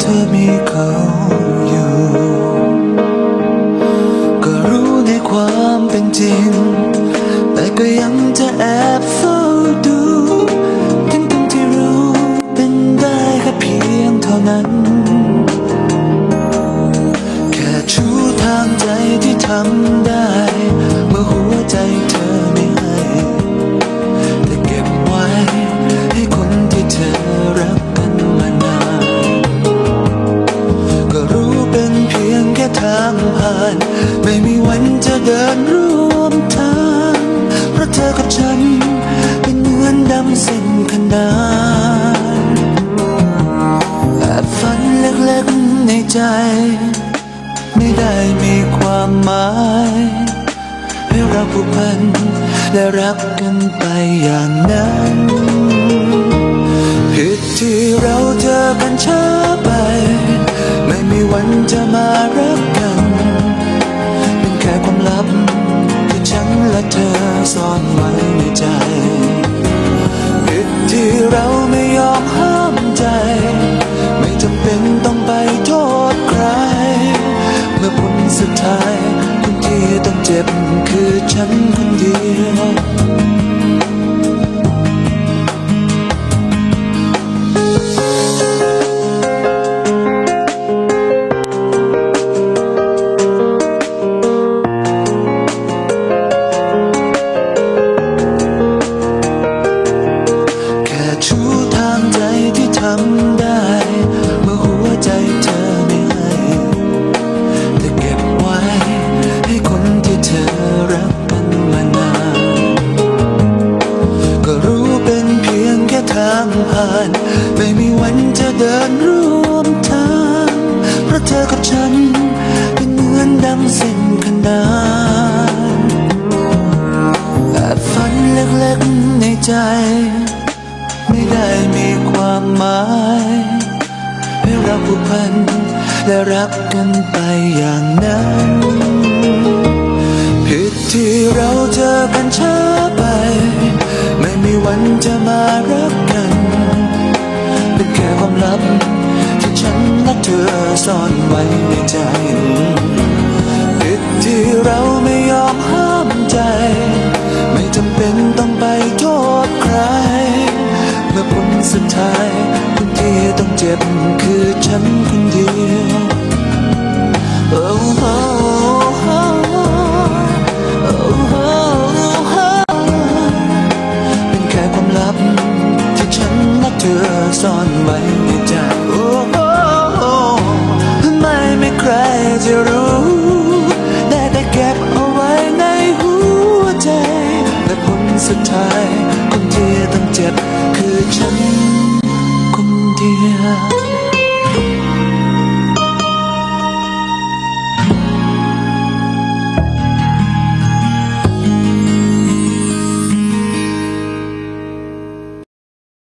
เธอมีเขาอยู่ ก็รู้ในความเป็นจริง แต่ก็ยังจะแอบเฝ้าดูทั้งทั้งที่รู้เป็นได้แค่เพียงเท่านั้น แค่ชูทางใจที่ทำได้านไม่มีวันจะเดินร่วมทาง เพราะเธอกับฉัน เป็นเหมือนดำเส้นขนานแอบฝันเล็กๆในใจ ไม่ได้มีความหมายให้เราผูกพันและรักกันไปอย่างนั้นผิดที่เราเจอกันช เธอซ่อนไว้ในใจผิดที่เราไม่ยอมห้ามใจ ไม่จำเป็นต้องไปโทษใคร เมื่อผลสุดท้ายคนที่ต้องเจ็บคือฉันคนเดียว เดินร่วมทาง เพราะเธอกับฉัน เป็นเหมือนดังเส้นขนานแอบฝันเล็กๆในใจ ไม่ได้มีความหมายให้เราผูกพันและรักกันไปอย่างนั้นผิดที่เราเจอกันช้าไป ไม่มีวันจะมารัก ความลับที่ฉันและเธอซ่อนไว้ในใจผิดที่เราไม่ยอมห้ามใจ ไม่จำเป็นต้องไปโทษใคร เมื่อผลสุดท้ายคนที่ต้องเจ็บคือฉันคนเดียวโอ้ ซ่อนไว้ในใจโอ้โหไม่ไม่ใครจะรู้ ได้แต่เก็บเอาไว้ในหัวใจ และผลสุดท้าย คนที่ต้องเจ็บคือฉันคนเดียว